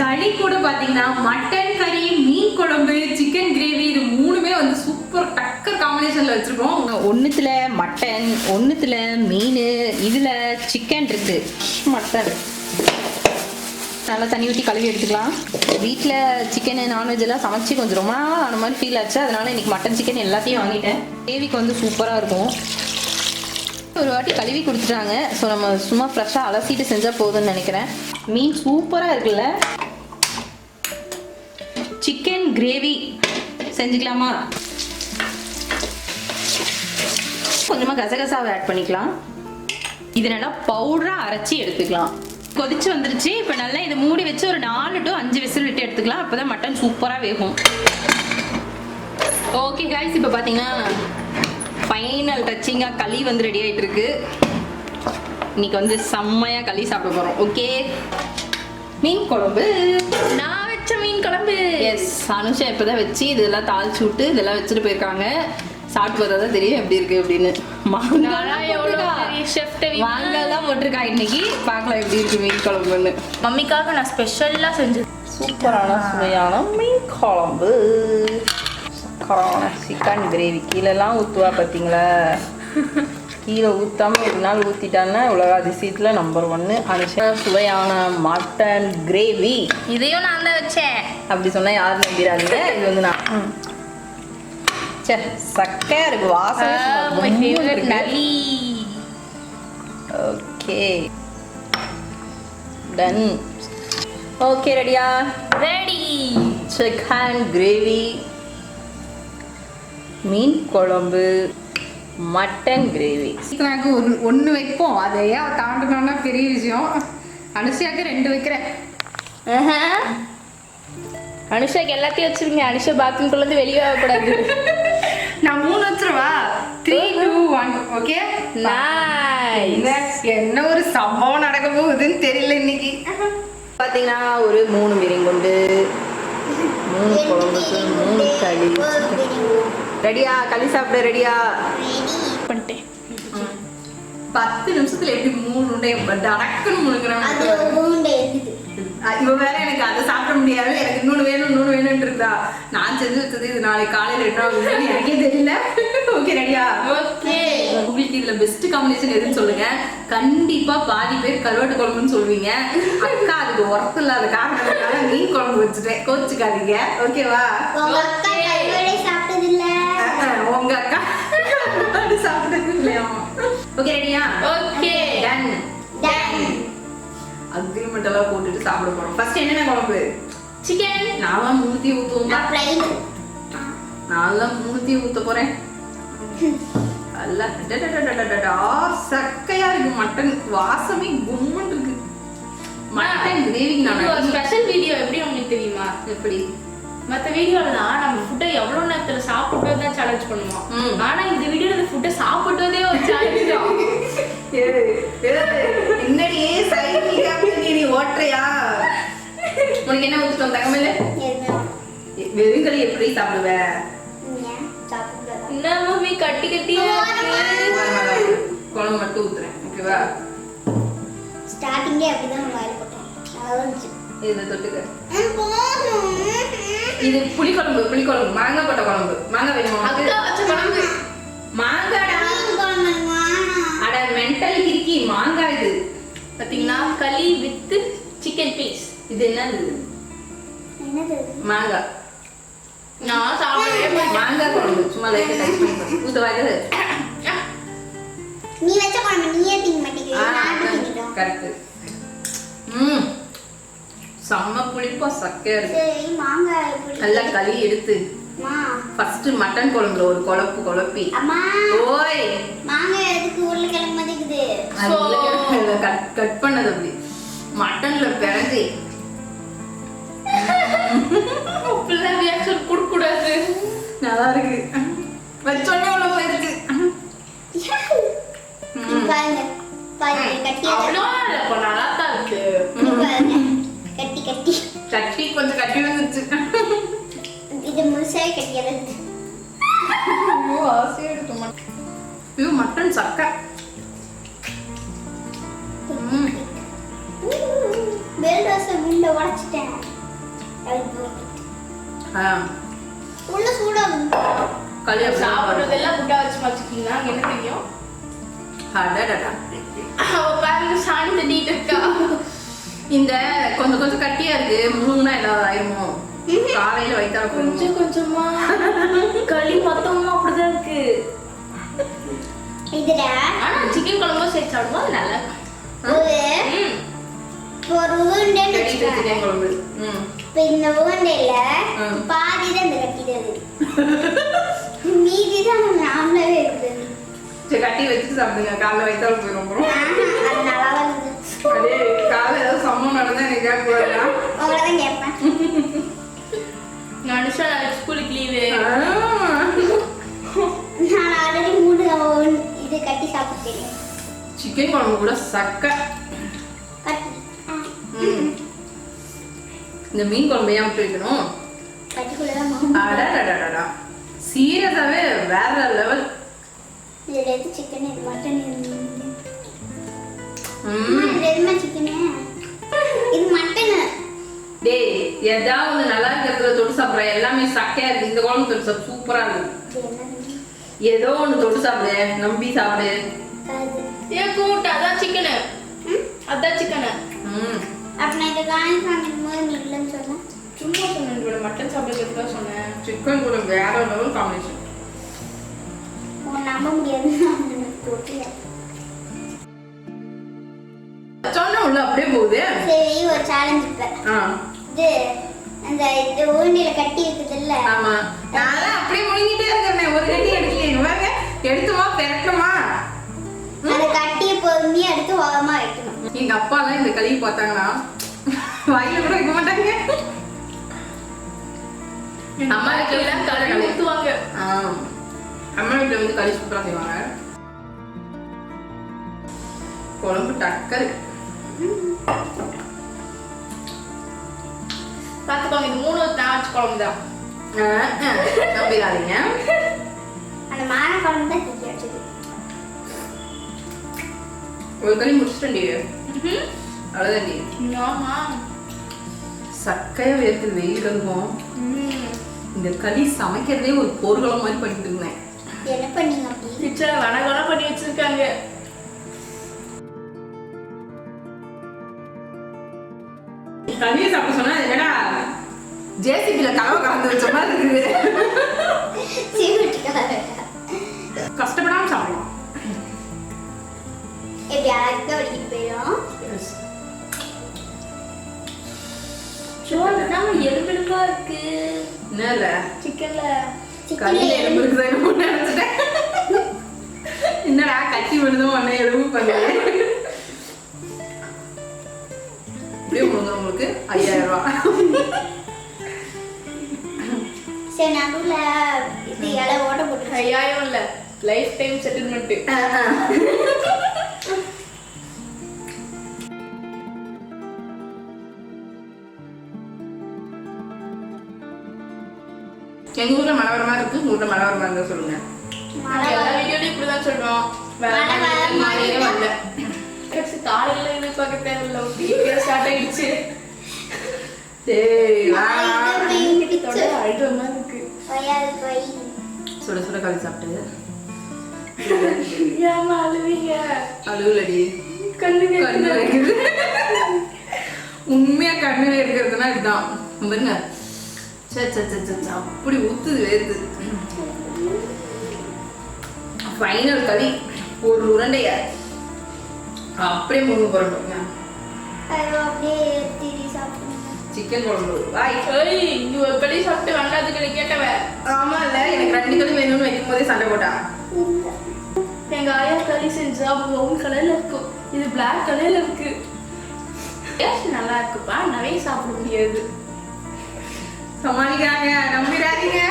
களி கூட பாத்தீங்கன்னா மட்டன் கறி மீன் குழம்பு சிக்கன் கிரேவி இது மூணுமே வந்து சூப்பர் டக்கர் காம்பினேஷன்ல வச்சிருக்கோம். ஒன்றுத்தில் மட்டன் ஒன்றுத்தில் மீன் இதுல சிக்கன் இருக்கு. மட்டன் நல்லா தண்ணி ஊற்றி கழுவி எடுத்துக்கலாம். வீட்டில் சிக்கன் நான்வெஜ் எல்லாம் சமைச்சு கொஞ்சம் ரொம்ப நாள் ஆன மாதிரி ஃபீல் ஆச்சு. அதனால இன்னைக்கு மட்டன் சிக்கன் எல்லாத்தையும் வாங்கிட்டேன். கிரேவிக்கு வந்து சூப்பராக இருக்கும். ஒரு வாட்டி கழுவி கொடுத்துட்டாங்க. ஸோ நம்ம சும்மா ஃப்ரெஷ்ஷாக அலசிட்டு செஞ்சால் போதும்னு நினைக்கிறேன். மீன் சூப்பராக இருக்குல்ல? கிரேவி. செஞ்சுக்கலாமா? கொஞ்சமாக கசகசாவை ஆட் பண்ணிக்கலாம். இது நல்லா பவுடராக அரைச்சி எடுத்துக்கலாம். கொதிச்சு வந்துருச்சு. இப்போ நல்லா இதை மூடி வச்சு ஒரு நாலு டு அஞ்சு விசில் விட்டு எடுத்துக்கலாம். அப்பதான் மட்டன் சூப்பராக வேகும். ஓகே கைஸ் இப்போ பார்த்தீங்கன்னா ஃபைனல் டச்சிங்காக களி வந்து ரெடி ஆயிட்டு இருக்கு இன்னைக்கு வந்து செம்மையாக களி சாப்பிட போகிறோம் ஓகே மீன் குழம்பு. நான் குழம்பு எஸ் அனுஷா இப்போதான் வச்சு இதெல்லாம் தாளிச்சு விட்டு இதெல்லாம் வச்சுட்டு போயிருக்காங்க. சாப்பிட்டு பார்த்தா தான் தெரியும் எப்படி இருக்கு அப்படின்னு. நானா எவ்வளவு பெரிய chef தெரியுமா? மாங்காய் தான் போட்டிருக்கா இன்னைக்கு? பார்க்கலாம் எப்படி இருக்கு மீன் குழம்புன்னு. மம்மிக்காக நான் ஸ்பெஷலாக செஞ்சது. சூப்பரான சுவையான மீன் குழம்பு. சிக்கன் கிரேவி கீழெல்லாம் ஊற்றுவா பார்த்தீங்களா கீழே ஊற்றாம ஒரு நாள் ஊற்றிட்டான்னா உலக அதிசயத்தில் நம்பர் ஒன்று அனுஷா சுவையான மட்டன் கிரேவி இதையும் நான் தான் வச்சேன். அப்படி சொன்னால் யாரும் நம்பிடாதீங்க? இது வந்து நான். சே சக்கையா இருக்கு. வாசனை ஓகே. டன் ஓகே ரெடியா? ரெடி. சிக்கன் கிரேவி மீன் குழம்பு. Mutton gravy. சீக்கிரம் ஒரு ஒன்று வைப்போம். அதை ஏன் தாண்டணும்னா பெரிய விஷயம். அனுஷியாக்கு ரெண்டு வைக்கிறேன். அனுஷாக்கு எல்லாத்தையும் வச்சிருங்க. அனுஷா பாத்ரூம்குள்ள இருந்து வெளியே வரக்கூடாது. நான் மூணு வச்சிருவா? த்ரீ டூ ஒன் ஓகே என்ன ஒரு சம்பவம் நடக்க போகுதுன்னு தெரியல இன்னைக்கு. பார்த்தீங்கன்னா ஒரு மூணு மிரிங்குண்டு மூணு குழம்புக்கு மூணு களி. ரெடியா களி சாப்பிட ரெடியா பண்ணிட்டேன். பத்து நிமிஷத்துல எப்படி மூணு உண்டை டடக்குன்னு முழுங்குறேன் இவ வேற எனக்கு அதை சாப்பிட முடியாது. எனக்கு இன்னொன்று வேணும் இன்னொன்று வேணும்னு இருக்கா நான் செஞ்சு வச்சது இது நாளைக்கு காலையில் என்ன ஆகுதுன்னு எனக்கே தெரியல. ஓகே ரெடியா ஓகே உங்களுக்கு இதுல பெஸ்ட் காம்பினேஷன் எதுன்னு சொல்லுங்க. கண்டிப்பா பாதி பேர் கருவாட்டு குழம்புன்னு சொல்லுவீங்க அக்கா அதுக்கு ஒர்த் இல்லாத காரணத்தினால மீன் குழம்பு வச்சுட்டேன். கோச்சுக்காதீங்க. ஓகேவா ஓகே ரெடியா ஓகே டன் அக்ரிமெண்ட் எல்லாம் போட்டுட்டு சாப்பிட போறோம். ஃபர்ஸ்ட் என்னென்ன குழம்பு? சிக்கன் நான்லாம் மூணுத்தி ஊத்துவோம். நான்லாம் மூணுத்தி ஊத்த போறேன். டடடடடடடா, சக்கையா இருக்கு மட்டன். வாசமே கும்முன்னு இருக்கு. மட்டன் கிரேவிக்கு நான் ஸ்பெஷல் வீடியோ எப்படி உங்களுக்கு தெரியுமா? எப்படி? மத்த வீடியோலாம் நம்ம ஃபுட்டை எவ்வளவு நேரத்துல சாப்பிட்டு தான் சேலஞ்ச் பண்ணுவோம். ம். ஆனா இந்த வீடியோல இந்த ஃபுட்டை சாப்பிட்டதே ஒரு சேலஞ்ச் தான். என்னடியே சைக்கிள் நீ ஓட்டுறியா? உனக்கு என்ன ஊத்துட்டோம் தங்கமேல? வெறுங்களி எப்படி சாப்பிடுவ? என்ன மம்மி கட்டி கட்டியா இருக்கு. குழம்பு மட்டும் ஊத்துறேன் ஓகேவா ஸ்டார்டிங்கே அப்படிதான் வாயில் போட்டேன் அதான் இதை தொட்டுக்க. இது புளிக்குழம்பு புளிக்குழம்பு மாங்காய் போட்ட குழம்பு. மாங்காய் வேணுமா? வச்ச குழம்பு. மாங்காடா அட மென்டல் கிறுக்கி மாங்காய் இது. பாத்தீங்கன்னா களி வித் சிக்கன் பீஸ் இது என்னது? என்னது மாங்காய். நான் சாப்பிடவே மாங்காய் குழம்பு. சும்மா லைட்டா டச் பண்ணி ஊத்த வாய்க்கு நீ வச்ச குழம்பு நீயே திங்க மாட்டேங்கிறீங்க கரெக்ட் ம். செம்ம புளிப்பா சக்கையா இருக்கு. நல்லா களி எடுத்து. அம்மா ஃபர்ஸ்ட் மட்டன் குழம்புல ஒரு குழப்பு குழப்பி. அம்மா. ஓய். மாங்காய் எதுக்கு உருளைக்கிழங்கு மதிக்குது? கட் கட் பண்ணது அப்படி. மட்டன்ல பிறகு. பிள்ளை ரியாக்ஷன் கொடுக்கூடாது நல்லா இருக்கு. வச்சோடனே கொஞ்சம் கட்டி வந்துருச்சு இது முழுசாவே கட்டி இருக்கு ஐயோ, ஆசையா இருக்கு மட்டன். ஐயோ மட்டன் சக்கை. ரோஸ் விண்ட உடைச்சிட்டேன். உள்ள தான் போடணும். சாப்பிட்றதெல்லாம் குட்டா வச்சு வச்சுக்கீங்களா என்ன தெரியும். அடடடா. அவ பாருங்க சாணி தட்டிட்டு இருக்கா. இந்த கொஞ்சம் கொஞ்சம் கட்டியா இருக்கு. முழுங்குனா ஏதாவது ஆயிருமோ காலையில வைத்தா கொஞ்சம் கொஞ்சமா. களி மொத்தமும் அப்படிதான் இருக்கு. இதுல ஆனா சிக்கன் குழம்பும் சேர்த்து சாப்பிடுவோம் அது நல்லா இருக்கும். ஒரு வச்சுக்கோங்க சிக்கன் குழம்பு. ம். இப்போ இந்த உருண்டையில. பாதி தான் இந்த கட்டிடுது மீதி தான் நாமளாவே இருக்குது சரி கட்டி வச்சு சாப்பிடுங்க. காலைல வைத்தாலும் போயிடும் அது நல்லா இருக்குது அப்படியே ஏதாவது சம்பவம் நடந்தா எனக்கு கேட்க கூடாதா உங்களை தான் கேட்பேன் ஸ்கூலுக்கு லீவு நான் ஆல்ரெடி மூணு உருண்- இது கட்டி சாப்பிட்டேன். சிக்கன் குழம்பு கூட சக்கை. இந்த மீன் குழம்பு ஏன் மாவு. அடடடடடா சீரியஸாவே வேற லெவல் இதுல எது சிக்கன் இது மட்டன் இது மட்டனு டேய் ஏதாவது ஒண்ணு நல்லா இருக்கிறதுல தொட்டு சாப்பிடுற. எல்லாமே சக்கையா இருக்கு. இந்த குழம்பு தொட்டு சாப்பிடு சூப்பரா இருக்கு? ஏதோ ஒண்ணு தொட்டு சாப்பிடு. நம்பி சாப்பிடு. ஏன் கூட்டு அதான் சிக்கனு ம்? அதான் சிக்கனு ம். அப்ப நான் இதை காணி காமிக்கும் போது நீ இல்லைன்னு சொன்னேன் சும்மா சொன்னேன். மட்டன் சாப்பிடுறதுக்கு தான் சொன்னேன். சிக்கன் கூட வேற லெவல் காம்பினேஷன் நம்ப முடியாது உள்ள அப்படியே போகுது. சரி ஒரு சேலஞ்ச் இது அந்த இது உருண்டையில கட்டி இருக்குதுல்ல. ஆமா. நான் அப்படியே முழுங்கிட்டே இருக்கேன் ஒரு கட்டி எடுக்கலையே. பாருங்க. எடுத்துமா பெரட்டணுமா அந்த கட்டியை பொறுமையா எடுத்து ஓரமா வைக்கணும். எங்க அப்பா எல்லாம் இந்த கழுவி பார்த்தாங்கன்னா வாயில கூட வைக்க மாட்டாங்க. அம்மா வீட்டுல எல்லாம் கழுவி ஊத்துவாங்க. அம்மா வீட்டுல வந்து களி சூப்பரா செய்வாங்க. குழம்பு டக்கரு பாத்துக்கோங்க இது மூணு வச்ச குழம்பு தான். நம்பிடாதீங்க. அந்த மான குழம்பு தான் தூக்கி வச்சது ஒரு களி முடிச்சிட்டேன்டி. அவ்வளோதான்டி ஆமா. சக்கையா வேர்க்குது வெயில் கருகும் ம். இந்த களி சமைக்கிறதே ஒரு போர்க்களம் மாதிரி பண்ணிட்டு இருந்தேன். என்ன பண்ணீங்க அப்படி? கிச்சனை வனகலம் பண்ணி வச்சிருக்காங்க. களியை சாப்பிட சொன்னா என்னடா ஜேசிபில கலவை கலந்து வச்ச மாதிரி இருக்குது கஷ்டப்படாம சாப்பிடலாம் எப்படி அழகா வடிக்கிட்டு போயிடும் சோறு தான் எலும்பெலும்பா இருக்கு என்ன இல்ல சிக்கன்ல எலும்பு இருக்குதா நினைச்சிட்டேன் என்னடா கட்டி விழுதும் உடனே எலும்பு பண்ணுது முழுங்குறவங்களுக்கு ஐயாயிரம் ரூபாய் சரி நடுவுல இது இலை ஓட்ட போட்டு ஐயாயிரம் இல்ல. லைஃப் டைம் செட்டில்மெண்ட் எங்க ஊர்ல மழை வர மாதிரி இருக்கு. உங்க ஊர்ல மழை வர மாதிரி இருந்தா சொல்லுங்க. எல்லா. வீடியோலயும் இப்படிதான் சொல்றோம். வேற மழை வர மாதிரி மாதிரி மழையே வரல காலையில எதிர்பார்க்க தேவையில்ல. ஒரு ஸ்டார்ட் ஆயிடுச்சு. சுட சுட களி சாப்பிட்டு. ஏமா அழுவீங்க? அழுகுலடி கண்ணு கண்ணு வைக்குது உண்மையா கண்ணுல இருக்கிறதுனா இதுதான். பாருங்க. சே சே சே சே சே, அப்படி ஊத்துது வேறுது ஃபைனல் களி. ஒரு உருண்டைய. அப்படியே பாருங்க அது அப்படியே சிக்கன் குழம்பு. வாய் ஏய் இங்க ஒரு களி சாப்பிட்டு வெங்காயத்து களி கேட்டவ. ஆமா இல்ல எனக்கு ரெண்டு களி வேணும்னு வைக்கும் போதே சண்டை போட்டா. எங்க ஆயா களி செஞ்சா ப்ரௌன் கலர்ல இருக்கும். இது பிளாக் கலர்ல இருக்கு. டேஸ்ட் நல்லா இருக்குப்பா நிறைய சாப்பிட முடியாது. சமாளிக்கிறாங்க நம்பிடாதீங்க.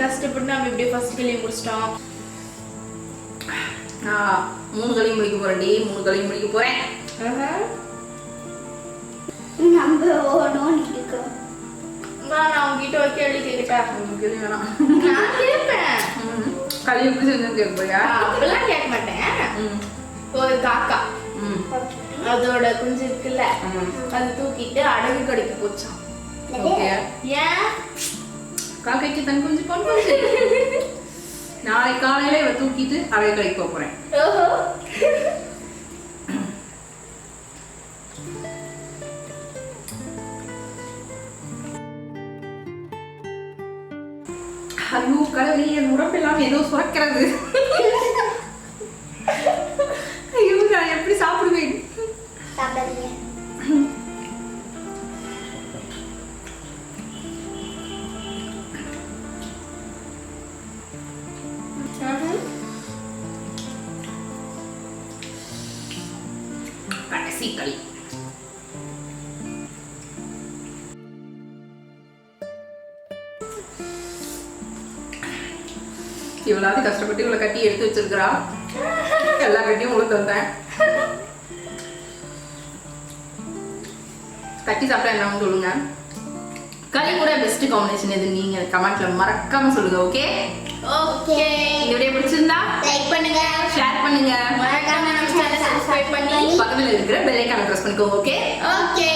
கஷ்டப்பட்டு நம்ம இப்படியே ஃபர்ஸ்ட் களி முடிச்சிட்டோம். நான் மூணு களி முடிக்க போறேன்டி மூணு களி முடிக்க போறேன். நம்ம இருக்கோம். நான் உங்ககிட்ட ஒரு கேள்வி கேட்கட்டா மூணு களி வேணாம். நான் கேட்பேன். ம். களி எப்படி செஞ்சு கேட்க போறியா? அப்படிலாம் கேட்க மாட்டேன். ம். ஒரு காக்கா. ம். அதோட குஞ்சு இருக்குல்ல அது தூக்கிட்டு அடகு கடிக்க போச்சான் ஏன்? காக்கைக்கு தன் குஞ்சு பொன் குஞ்சு. நாளை காலையில இவ தூக்கிட்டு அழகு கடைக்கு போறேன். ஐயோ கடவுளே என் உடம்பெல்லாம் ஏதோ சுரக்கிறது. ஐயோ நான் எப்படி சாப்பிடுவேன்? கடைசி களி இவ்வளவு கஷ்டப்பட்டு இவ்வளவு கட்டி எடுத்து வச்சிருக்கிறா. எல்லா கட்டியும் உங்களுக்கு தந்தேன் கட்டி சாப்பிட்டா என்ன சொல்லுங்க. களி கூட பெஸ்ட் காம்பினேஷன் எது நீங்க கமெண்ட்ல மறக்காம சொல்லுங்க ஓகே ஓகே இந்த வீடியோ பிடிச்சிருந்தா லைக் பண்ணுங்க. ஷேர் பண்ணுங்க. மறக்காம நம்ம சேனல் சப்ஸ்கிரைப் பண்ணி பக்கத்துல இருக்கிற பெல் ஐக்கான பிரஸ் பண்ணிக்கோங்க ஓகே ஓகே